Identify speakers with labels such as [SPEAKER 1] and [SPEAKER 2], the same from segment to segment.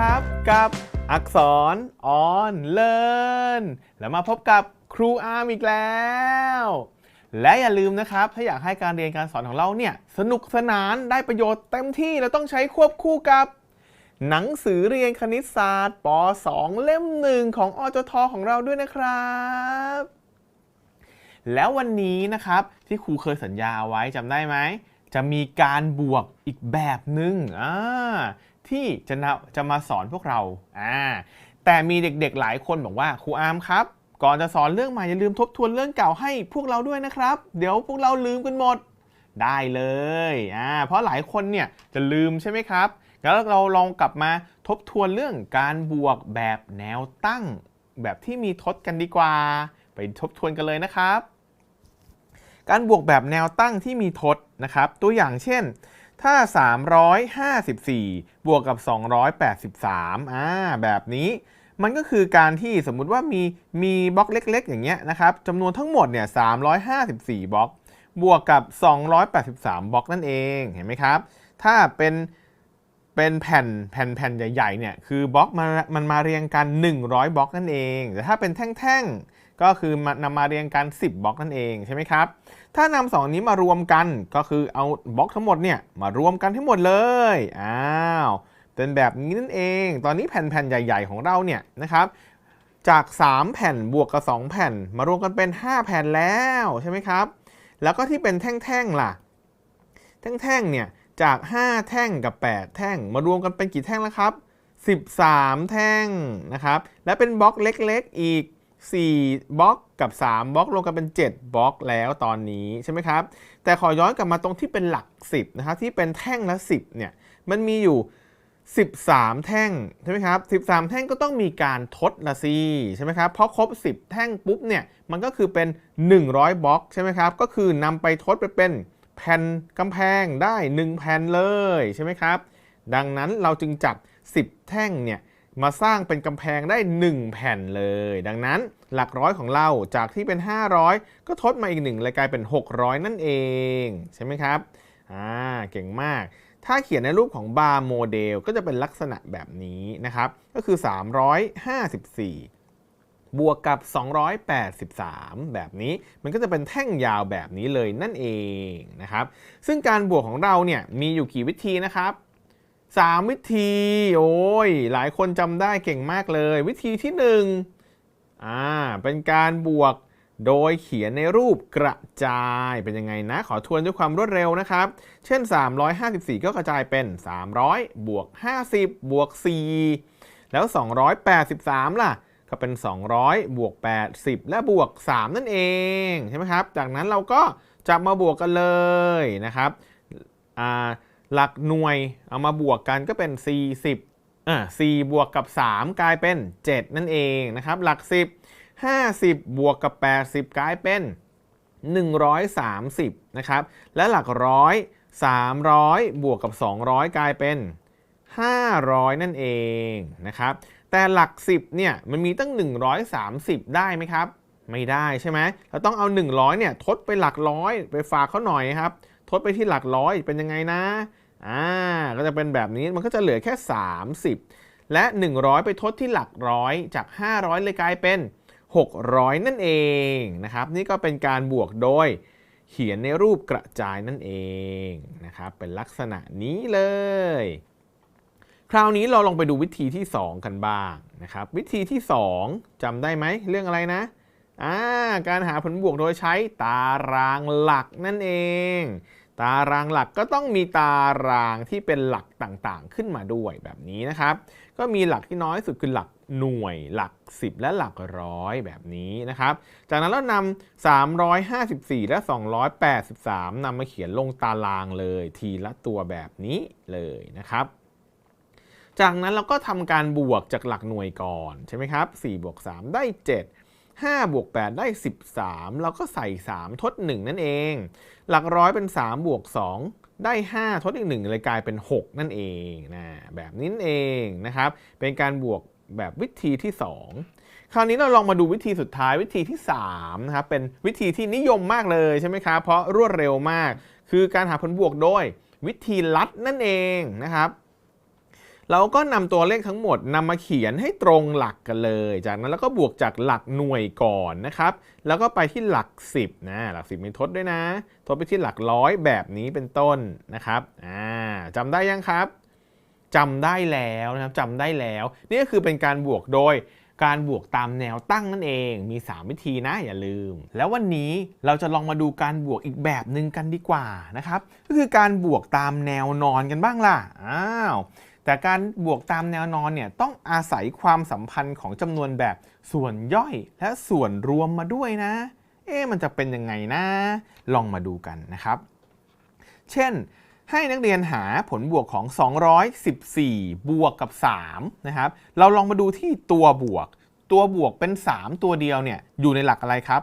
[SPEAKER 1] นะครับ กับอักษรออนเลินแล้วมาพบกับครูอาร์มอีกแล้ว และอย่าลืมนะครับ ถ้าอยากให้การเรียนการสอนของเราเนี่ยสนุกสนานได้ประโยชน์เต็มที่เราต้องใช้ควบคู่กับ หนังสือเรียนคณิตศาสตร์ป .2 เล่มหนึ่งของอจทของเราด้วยนะครับแล้ววันนี้นะครับที่ครูเคยสัญญาเอาไว้จำได้ไหม จะมีการบวกอีกแบบหนึ่งอ่า ที่จะนจะมาสอนพวกเราอ่าแต่มีเด็กๆหลายคนบอกว่าครูอาร์มครับ ก่อนจะสอนเรื่องใหม่อย่าลืมทบทวนเรื่องเก่าให้พวกเราด้วยนะครับ เดี๋ยวพวกเราลืมกันหมดได้เลยอ่าเพราะหลายคนเนี่ยจะลืมใช่ไหมครับแล้วเราลองกลับมาทบทวนเรื่องการบวกแบบแนวตั้ง แบบที่มีทดกันดีกว่า ไปทบทวนกันเลยนะครับ การบวกแบบแนวตั้งที่มีทดนะครับ ตัวอย่างเช่น ถ้า 354 บวกกับ 283อ่าแบบนี้มันก็คือการที่สมมุติว่ามีมีบล็อกเล็ก ๆ อย่างเงี้ยนะครับจำนวนทั้งหมดเนี่ย354 บล็อก บวกกับ 283 บล็อกนั่นเองเห็นไหมครับ ถ้าเป็นเป็นแผ่นแผ่นแผ่นใหญ่ๆเนี่ยคือบล็อกมันมันมาเรียงกัน 100 บล็อกนั่นเอง แต่ถ้าเป็นแท่งๆ ก็คือนำมาเรียงกัน 10บล็อกนั่นเองใช่ไหมครับ ถ้านำสองนี้มารวมกันก็คือเอาบล็อกทั้งหมดเนี่ยมารวมกันทั้งหมดเลยอ้าวเป็นแบบนี้นั่นเอง ตอนนี้แผ่นๆใหญ่ ๆ ของเราเนี่ยนะครับ จาก 3 แผ่นบวกกับ 2 แผ่น มารวมกันเป็น 5 แผ่นแล้วใช่ไหมครับ แล้วก็ที่เป็นแท่งๆล่ะ แท่งๆเนี่ยจาก 5 แท่งกับ 8 แท่ง มารวมกันเป็นกี่แท่งแล้วครับ 13 แท่งนะครับ และเป็นบล็อกเล็กๆอีก 4บล็อกกับ 3บล็อกรวมกันเป็น 7บล็อกแล้วตอนนี้ใช่ไหมครับ แต่ขอย้อนกลับมาตรงที่เป็นหลัก 10นะครับที่เป็นแท่งละ 10เนี่ยมันมีอยู่ 13 แท่งใช่ไหมครับ13 แท่งก็ต้องมีการทดละสิใช่ไหมครับเพราะครบ 10 แท่งปุ๊บเนี่ยมันก็คือเป็น 100บล็อกใช่ไหมครับก็คือนำไปทดไปเป็นแผ่นกำแพงได้ 1 แผ่นเลยใช่ไหมครับดังนั้นเราจึงจับ 10 แท่งเนี่ย มาสร้างเป็นกำแพงได้ 1 แผ่นเลย ดังนั้นหลักร้อยของเราจากที่เป็น 500 ก็ทดมาอีกหนึ่งเลยกลายเป็น 600 นั่นเองใช่ไหมครับอ่าเก่งมาก ถ้าเขียนในรูปของบาร์โมเดลก็จะเป็นลักษณะแบบนี้นะครับ ก็คือ 354บวกกับ 283 แบบนี้ มันก็จะเป็นแท่งยาวแบบนี้เลยนั่นเองนะครับ ซึ่งการบวกของเราเนี่ยมีอยู่กี่วิธีนะครับ 3 วิธี โอ้ย หลายคนจำได้เก่งมากเลย วิธีที่1อ่าเป็นการบวกโดยเขียนในรูปกระจายเป็นยังไงนะ ขอทวนด้วยความรวดเร็วนะครับ เช่น 354 ก็กระจายเป็น 300 บวก 50 บวก 4 แล้ว 283 ล่ะ ก็เป็น 200 บวก 80 และบวก 3 นั่นเองใช่ไหมครับ จากนั้นเราก็จะมาบวกกันเลยนะครับอ่า หลักหน่วยเอามาบวกกันก็เป็น 40อ่า4บวกกับ 3 กลายเป็น 7 นั่นเองนะครับ หลัก 10 50 บวกกับ 80 กลายเป็น 130 นะครับ และหลักร้อย300 บวกกับ 200 กลายเป็น 500 นั่นเองนะครับ แต่หลัก 10 เนี่ยมันมีตั้ง 130 ได้ไหมครับ ไม่ได้ใช่ไหมเราต้องเอา 100 เนี่ยทดไปหลักร้อยไปฝากเขาหน่อยครับ ทดไปที่หลักร้อยเป็นยังไงนะ อ่าก็จะเป็นแบบนี้มันก็จะเหลือแค่ 30 และ 100 ไปทดที่หลักร้อยจาก 500 เลยกลายเป็น 600 นั่นเองนะครับ นี่ก็เป็นการบวกโดยเขียนในรูปกระจายนั่นเองนะครับเป็นลักษณะนี้เลย คราวนี้เราลองไปดูวิธีที่ 2 กันบ้างนะครับ วิธีที่ 2จำได้ไหมเรื่องอะไรนะอ่าการหาผลบวกโดยใช้ตารางหลักนั่นเอง ตารางหลักก็ต้องมีตารางที่เป็นหลักต่างๆ ขึ้นมาด้วยแบบนี้นะครับ ก็มีหลักที่น้อยสุดคือหลักหน่วยหลัก 10 และหลักร้อยแบบนี้นะครับ จากนั้นเรานำ354 และ 283นำมาเขียนลงตารางเลยทีละตัวแบบนี้เลยนะครับ จากนั้นเราก็ทำการบวกจากหลักหน่วยก่อนใช่ไหมครับ4บวก3ได้ 7 5บวก8ได้ 13 เราก็ใส่ 3 ทด 1 นั่นเอง หลักร้อยเป็น 3 บวก 2 ได้ 5 ทดอีก1เลยกลายเป็น 6 นั่นเองนะแบบนี้นเองนะครับ เป็นการบวกแบบวิธีที่ 2 คราวนี้เราลองมาดูวิธีสุดท้ายวิธีที่3นะครับเป็นวิธีที่นิยมมากเลยใช่ไหมครับเพราะรวดเร็วมาก คือการหาผลบวกโดยวิธีลัดนั่นเองนะครับ เราก็นำตัวเลขทั้งหมดนำมาเขียนให้ตรงหลักกันเลย จากนั้นเราก็บวกจากหลักหน่วยก่อนนะครับ แล้วก็ไปที่หลัก 10นะหลัก 10มีทดด้วยนะ ทดไปที่หลักร้อยแบบนี้เป็นต้นนะครับอ่าจำได้ยังครับจำได้แล้วนะครับจำได้แล้ว นี่ก็คือเป็นการบวกโดยการบวกตามแนวตั้งนั่นเอง มี 3 วิธีนะอย่าลืม แล้ววันนี้เราจะลองมาดูการบวกอีกแบบหนึ่งกันดีกว่านะครับ ก็คือการบวกตามแนวนอนกันบ้างล่ะ อ้าว แต่การบวกตามแนวนอนเนี่ยต้องอาศัยความสัมพันธ์ของจำนวนแบบส่วนย่อยและส่วนรวมมาด้วยนะ เอ๊มันจะเป็นยังไงนะ ลองมาดูกันนะครับ เช่น ให้นักเรียนหาผลบวกของ 214 บวกกับ 3 นะครับ เราลองมาดูที่ตัวบวก ตัวบวกเป็น 3 ตัวเดียวเนี่ยอยู่ในหลักอะไรครับ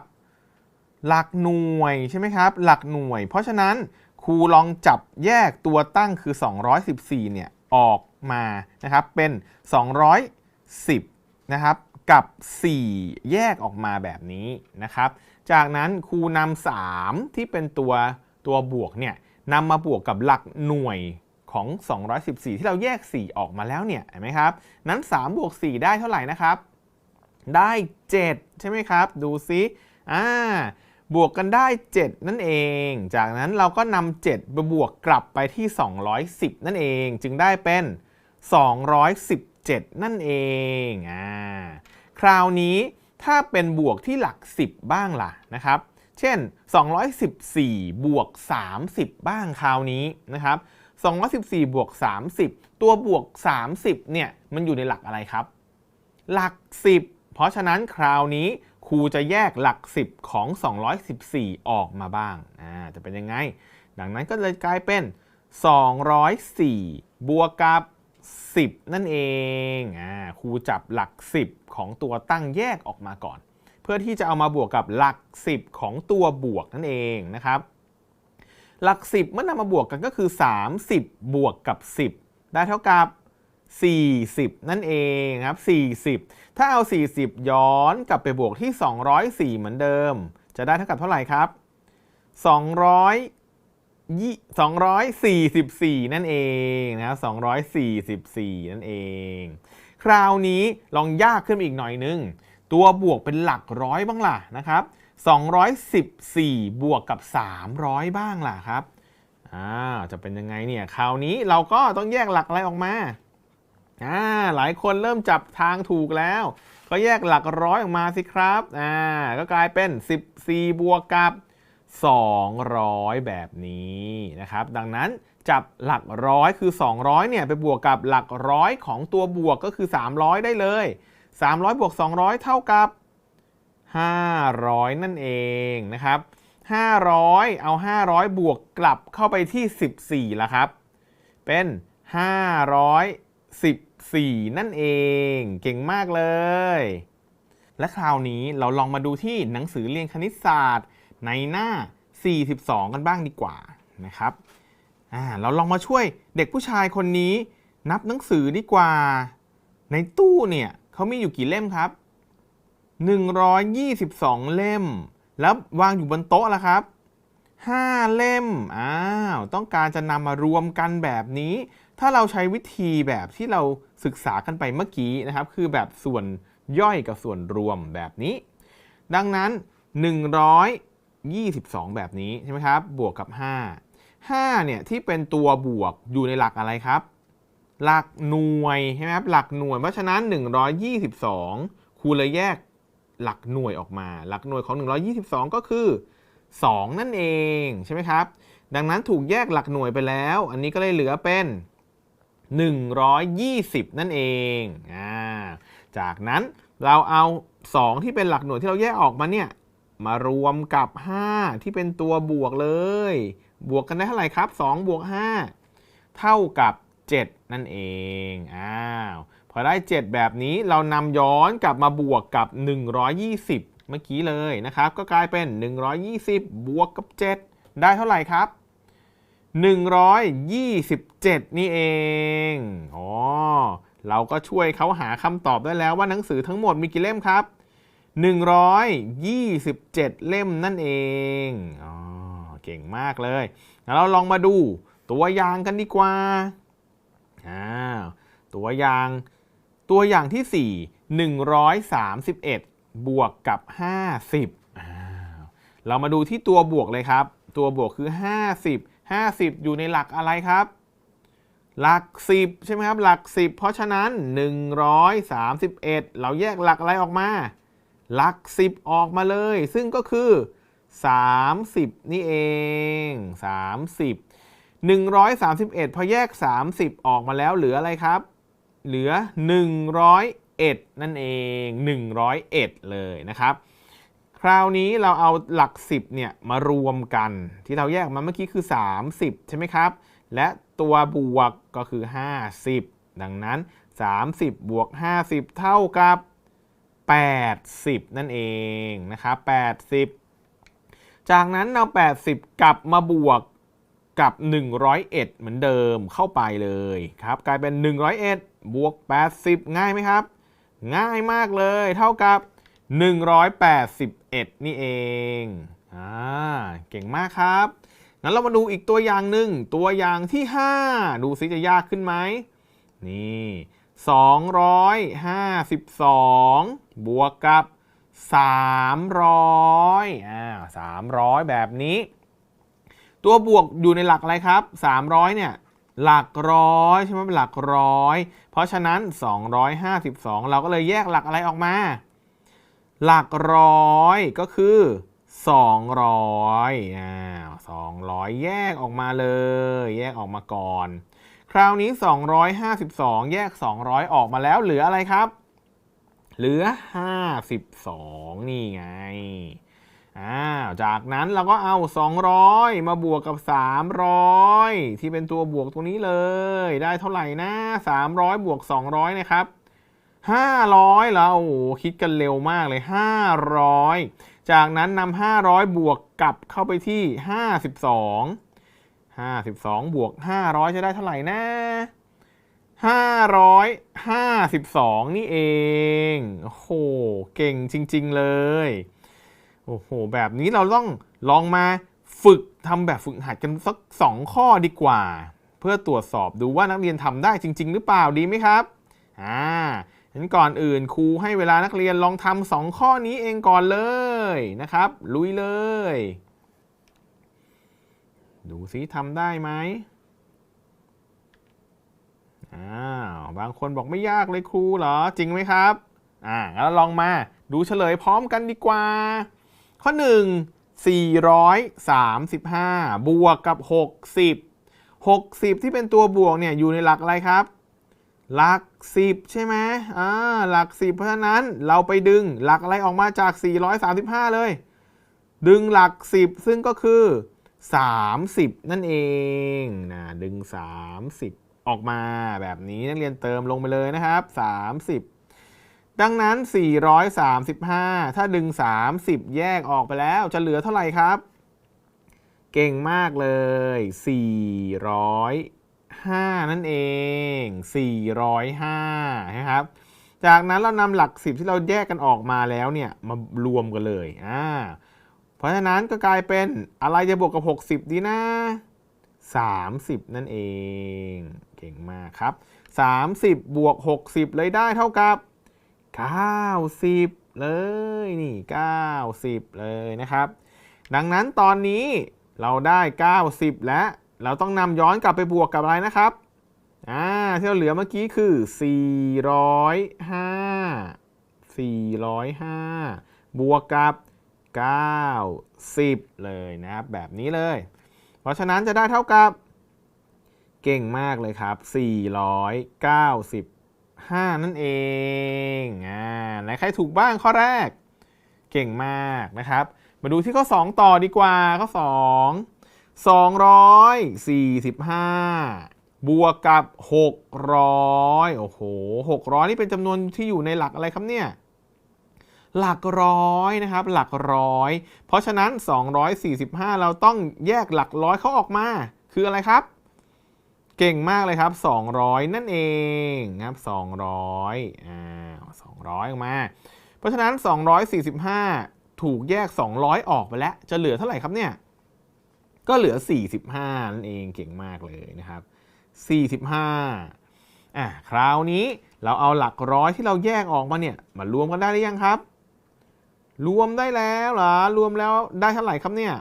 [SPEAKER 1] หลักหน่วยใช่ไหมครับ หลักหน่วย เพราะฉะนั้นครูลองจับแยกตัวตั้งคือ 214 เนี่ยออก มานะครับเป็น 210นะครับกับ 4 แยกออกมาแบบนี้นะครับ จากนั้นครูนำ3ที่เป็นตัวตัวบวกเนี่ยนำมาบวกกับหลักหน่วยของ 214 ที่เราแยก 4 ออกมาแล้วเนี่ยเห็นไหมครับ นั้น3บวก4ได้เท่าไหร่นะครับ ได้ 7 ใช่ไหมครับ ดูซิอ่าบวกกันได้ 7 นั่นเอง จากนั้นเราก็นำ7ไปบวกกลับไปที่ 210 นั่นเอง จึงได้เป็น 217 นั่นเองอ่าคราวนี้ถ้าเป็นบวกที่หลัก 10 บ้างล่ะนะครับ เช่น 214 บวก 30 บ้างคราวนี้นะครับ 214 บวก 30 ตัวบวก 30 เนี่ย มันอยู่ในหลักอะไรครับ หลัก 10 เพราะฉะนั้นคราวนี้ครูจะแยกหลัก 10 ของ 214 ออกมาบ้างอ่าจะเป็นยังไง ดังนั้นก็เลยกลายเป็น 204 บวกกับ 10 นั่นเองอ่าครูจับหลัก 10 ของตัวตั้งแยกออกมาก่อน เพื่อที่จะเอามาบวกกับหลัก 10 ของตัวบวกนั่นเองนะครับหลัก 10 เมื่อนำมาบวกกันก็คือ 30 บวกกับ 10 ได้เท่ากับ 40 นั่นเองครับ 40 ถ้าเอา 40 ย้อนกลับไปบวกที่ 204 เหมือนเดิม จะได้เท่ากับเท่าไหร่ครับ2 244 นั่นเองนะครับ244 นั่นเอง คราวนี้ลองยากขึ้นอีกหน่อยนึง ตัวบวกเป็นหลักร้อยบ้างล่ะนะครับ 214 บวกกับ 300 บ้างล่ะครับอ่าจะเป็นยังไงเนี่ย คราวนี้เราก็ต้องแยกหลักอะไรออกมาอ่าหลายคนเริ่มจับทางถูกแล้ว ก็แยกหลักร้อยออกมาสิครับอ่าก็กลายเป็น 14 บวกกับ 200 แบบนี้นะครับ ดังนั้นจับหลักร้อยคือ 200เนี่ยไปบวกกับหลักร้อยของตัวบวกก็คือ 300 ได้เลย 300 บวก 200 เท่ากับ 500 นั่นเองนะครับ 500 เอา 500 บวกกลับเข้าไปที่ 14ละครับ เป็น 514 นั่นเอง เก่งมากเลย และคราวนี้เราลองมาดูที่หนังสือเรียนคณิตศาสตร์ ในหน้า 42 กันบ้างดีกว่านะครับเราลองมาช่วยเด็กผู้ชายคนนี้นับหนังสือดีกว่า ในตู้เนี่ยเขามีอยู่กี่เล่มครับ 122 เล่ม แล้ววางอยู่บนโต๊ะแล้วครับ 5 เล่ม อ้าว ต้องการจะนำมารวมกันแบบนี้ ถ้าเราใช้วิธีแบบที่เราศึกษากันไปเมื่อกี้นะครับ คือแบบส่วนย่อยกับส่วนรวมแบบนี้ ดังนั้น 22 แบบนี้ใช่ไหมครับบวกกับ 5 5เนี่ยที่เป็นตัวบวกอยู่ในหลักอะไรครับ หลักหน่วยใช่ไหมครับหลักหน่วยเพราะฉะนั้น 122ครูเลยแยกหลักหน่วยออกมา หลักหน่วยของ 122 ก็คือ 2 นั่นเองใช่ไหมครับ ดังนั้นถูกแยกหลักหน่วยไปแล้ว อันนี้ก็เลยเหลือเป็น 120 นั่นเองอ่าจากนั้นเราเอา 2 ที่เป็นหลักหน่วยที่เราแยกออกมาเนี่ย มารวมกับ 5 ที่เป็นตัวบวกเลย บวกกันได้เท่าไหร่ครับ 2 บวก 5 เท่ากับ 7 นั่นเอง อ้าว พอได้ 7 แบบนี้เรานำย้อนกลับมาบวกกับ 120 เมื่อกี้เลยนะครับ ก็กลายเป็น 120 บวกกับ 7 ได้เท่าไหร่ครับ 127 นี่เอง อ๋อ เราก็ช่วยเขาหาคำตอบได้แล้วว่าหนังสือทั้งหมดมีกี่เล่มครับ 127 เล่มนั่นเองอ๋อเก่งมากเลยแล้วเราลองมาดูตัวอย่างกันดีกว่าอ้าวตัวอย่างตัวอย่างที่ 4 131 บวกกับ 50อ้าวเรามาดูที่ตัวบวกเลยครับ ตัวบวกคือ 50 50 อยู่ในหลักอะไรครับ หลัก 10 ใช่ไหมครับ หลัก 10 เพราะฉะนั้น 131 เราแยกหลักอะไรออกมา หลัก 10 ออกมาเลย ซึ่งก็คือ 30 นี่เอง 30 131 พอแยก 30 ออกมาแล้วเหลืออะไรครับ เหลือ 101 นั่นเอง 101 เลยนะครับ คราวนี้เราเอาหลัก 10 เนี่ยมารวมกัน ที่เราแยกมาเมื่อกี้คือ 30 ใช่ไหมครับ และตัวบวกก็คือ 50 ดังนั้น 30 บวก 50 เท่ากับ 80 นั่นเองนะครับ80 จากนั้นเอา 80 กลับมาบวกกับ 101 เหมือนเดิมเข้าไปเลยครับ กลายเป็น 101 บวก 80 ง่ายไหมครับ ง่ายมากเลยเท่ากับ 181 นี่เองอ่าเก่งมากครับ งั้นเรามาดูอีกตัวอย่างหนึ่งตัวอย่างที่ 5 ดูซิจะยากขึ้นไหมนี่ 252 บวกกับ 300อ่า300 แบบนี้ ตัวบวกอยู่ในหลักอะไรครับ 300 เนี่ย หลักร้อยใช่ไหมเป็นหลักร้อย เพราะฉะนั้น 252 เราก็เลยแยกหลักอะไรออกมา หลักร้อยก็คือ 200อ่า200 แยกออกมาเลย แยกออกมาก่อน คราวนี้ 252 แยก 200 ออกมาแล้วเหลืออะไรครับ เหลือ 52 นี่ไงาจากนั้นเราก็เอา 200 มาบวกกับ 300 ที่เป็นตัวบวกตรงนี้เลย ได้เท่าไหร่นะ 300 บวก 200 นะครับ 500แล้วโอ้คิดกันเร็วมากเลย 500 จากนั้นนำ500 บวกกลับเข้าไปที่ 52 52 บวก 500 จะได้เท่าไหร่นะ 552 นี่เอง โอ้โห เก่งจริง ๆ เลย โอ้โห แบบนี้เราต้องลองมาฝึกทำแบบฝึกหัดกันสัก 2 ข้อดีกว่า เพื่อตรวจสอบดูว่านักเรียนทำได้จริง ๆ หรือเปล่าดีไหมครับ อ่างั้นก่อนอื่นครูให้เวลานักเรียนลองทำสองข้อนี้เองก่อนเลยนะครับ ลุยเลย ดูซิทำได้ไหม อ้าวบางคนบอกไม่ยากเลยครูเหรอจริงไหมครับอ่างั้นเราลองมาดูเฉลยพร้อมกันดีกว่า ข้อ 1 435 บวกกับ 60 60 ที่เป็นตัวบวกเนี่ยอยู่ในหลักอะไรครับ หลัก 10 ใช่ไหมอ่าหลัก 10 เพราะฉะนั้นเราไปดึงหลักอะไรออกมาจาก 435 เลย ดึงหลัก 10 ซึ่งก็คือ 30 นั่นเองนะดึง 30 ออกมาแบบนี้นักเรียนเติมลงไปเลยนะครับ 30 ดังนั้น 435 ถ้าดึง 30 แยกออกไปแล้วจะเหลือเท่าไหร่ครับ เก่งมากเลย 405 นั่นเอง 405 นะครับจากนั้นเรานำหลัก 10 ที่เราแยกกันออกมาแล้วเนี่ยมารวมกันเลยอ่าเพราะฉะนั้นก็กลายเป็นอะไรจะบวกกับ 60 ดีนะ 30 นั่นเอง เก่งมากครับ 30 บวก 60 เลยได้เท่ากับ 90 เลยนี่ 90 เลยนะครับ ดังนั้นตอนนี้เราได้ 90 แล้ว เราต้องนำย้อนกลับไปบวกกับอะไรนะครับอ่าที่เราเหลือเมื่อกี้คือ 405 405 บวกกับ 90 เลยนะครับแบบนี้เลย เพราะฉะนั้นจะได้เท่ากับ เก่งมากเลยครับ 495 นั่นเองอ่าไหนใครถูกบ้างข้อแรก เก่งมากนะครับ มาดูที่ข้อ 2 ต่อดีกว่าข้อ 2 245บวกกับ 600 โอ้โห 600 นี่เป็นจำนวนที่อยู่ในหลักอะไรครับเนี่ย หลักร้อยนะครับ หลักร้อย เพราะฉะนั้น 245 เราต้องแยกหลักร้อยเขาออกมา คืออะไรครับ เก่งมากเลยครับ 200 นั่นเองครับ200อ่า200 ออกมา เพราะฉะนั้น 245 ถูกแยก 200 ออกไปแล้ว จะเหลือเท่าไหร่ครับเนี่ย ก็เหลือ 45 นั่นเองเก่งมากเลยนะครับ 45อะคราวนี้เราเอาหลักร้อยที่เราแยกออกมาเนี่ยมารวมกันได้หรือยังครับ รวมได้แล้วเหรอรวมแล้วได้เท่าไหร่ครับเนี่ย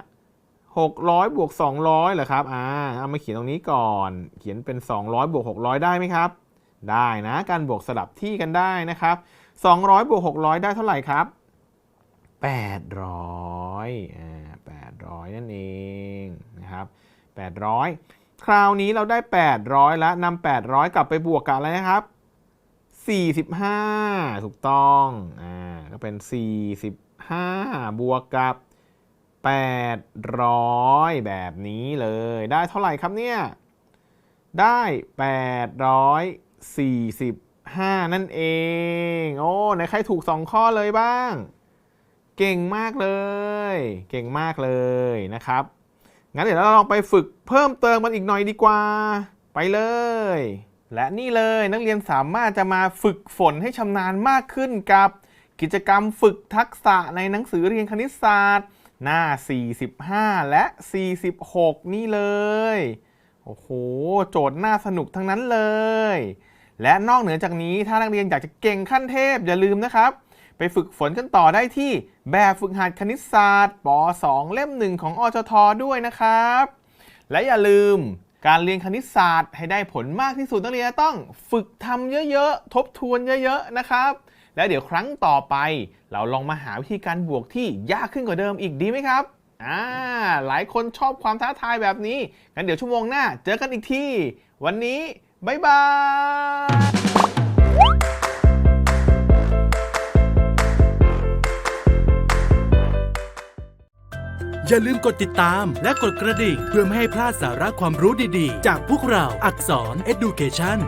[SPEAKER 1] 600บวก200เหรอครับอ่าเอามาเขียนตรงนี้ก่อน เขียนเป็น 200บวก600 ได้ไหมครับ ได้นะการบวกสลับที่กันได้นะครับ 200บวก600 ได้เท่าไหร่ครับ 800อ่า800 นั่นเองนะครับ800 คราวนี้เราได้ 800 แล้วนำ800 กลับไปบวกกับอะไรนะครับ45 ถูกต้อง อ่า ก็เป็น 45 บวกกับ 800 แบบนี้เลย ได้เท่าไหร่ครับเนี่ย ได้ 845 นั่นเอง โอ้ไหนใครถูก 2 ข้อเลยบ้าง เก่งมากเลย เก่งมากเลยนะครับ งั้นเดี๋ยวเราลองไปฝึกเพิ่มเติมกันอีกหน่อยดีกว่า ไปเลยและนี่เลยนักเรียนสามารถจะมาฝึกฝนให้ชำนาญมากขึ้นกับ กิจกรรมฝึกทักษะในหนังสือเรียนคณิตศาสตร์ หน้า 45 และ 46 นี่เลย โอ้โห โจทย์น่าสนุกทั้งนั้นเลย และนอกเหนือจากนี้ถ้านักเรียนอยากจะเก่งขั้นเทพอย่าลืมนะครับ ไปฝึกฝนกันต่อได้ที่แบบฝึกหัดคณิตศาสตร์ป .2 เล่ม1ของอจทด้วยนะครับ และอย่าลืมการเรียนคณิตศาสตร์ให้ได้ผลมากที่สุดนักเรียนต้องฝึกทำเยอะๆ ทบทวนเยอะๆ นะครับ แล้วเดี๋ยวครั้งต่อไป เราลองมาหาวิธีการบวกที่ยากขึ้นกว่าเดิมอีกดีไหมครับอ่าหลายคนชอบความท้าทายแบบนี้งั้นเดี๋ยวชั่วโมงหน้า เจอกันอีกทีวันนี้บ๊ายบาย
[SPEAKER 2] อย่าลืมกดติดตามและกดกระดิ่ง เพื่อไม่ให้พลาดสาระความรู้ดีๆ จากพวกเราอักษร Education